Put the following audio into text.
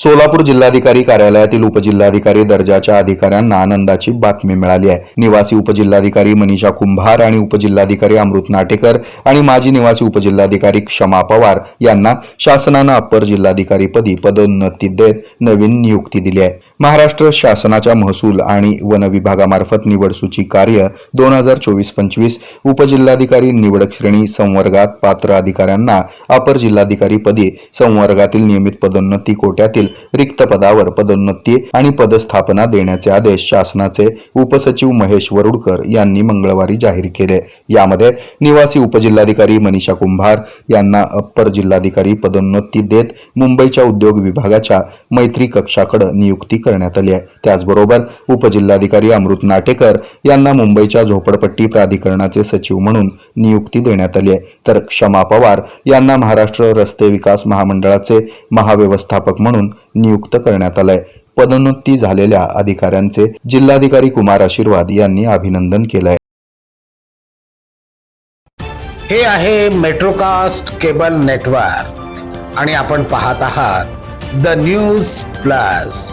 सोलापूर जिल्हाधिकारी कार्यालयातील उपजिल्हाधिकारी दर्जाच्या अधिकाऱ्यांना आनंदाची बातमी मिळाली आहे. निवासी उपजिल्हाधिकारी मनीषा कुंभार आणि उपजिल्हाधिकारी अमृत नाटेकर आणि माजी निवासी उपजिल्हाधिकारी क्षमा पवार यांना शासनानं अप्पर जिल्हाधिकारीपदी पदोन्नती देत नवीन नियुक्ती दिली आहे. महाराष्ट्र शासनाच्या महसूल आणि वन विभागामार्फत निवड सूची कार्य दोन हजार चोवीस पंचवीस उपजिल्हाधिकारी निवडक श्रेणी संवर्गात पात्र अधिकाऱ्यांना अपर जिल्हाधिकारी पदी संवर्गातील नियमित पदोन्नती कोट्यातील रिक्त पदावर पदोन्नती आणि पदस्थापना देण्याचे आदेश शासनाचे उपसचिव महेश वरुडकर यांनी मंगळवारी जाहीर केले. यामध्ये निवासी उपजिल्हाधिकारी मनीषा कुंभार यांना अप्पर जिल्हाधिकारी पदोन्नती देत मुंबईच्या उद्योग विभागाच्या मैत्री कक्षाकडे नियुक्ती करण्यात आली आहे. त्याचबरोबर उपजिल्हाधिकारी अमृत नाटेकर यांना मुंबईच्या झोपडपट्टी प्राधिकरणाचे सचिव म्हणून नियुक्ती देण्यात आली आहे. तर क्षमा पवार यांना महाराष्ट्र रस्ते विकास महामंडळाचे महाव्यवस्थापक म्हणून नियुक्त करण्यात आलंय. पदोन्नती झालेल्या अधिकाऱ्यांचे जिल्हाधिकारी कुमार आशीर्वाद यांनी अभिनंदन केलंय. हे आहे मेट्रोकास्ट केबल नेटवर्क आणि आपण पाहत आहात the news plus.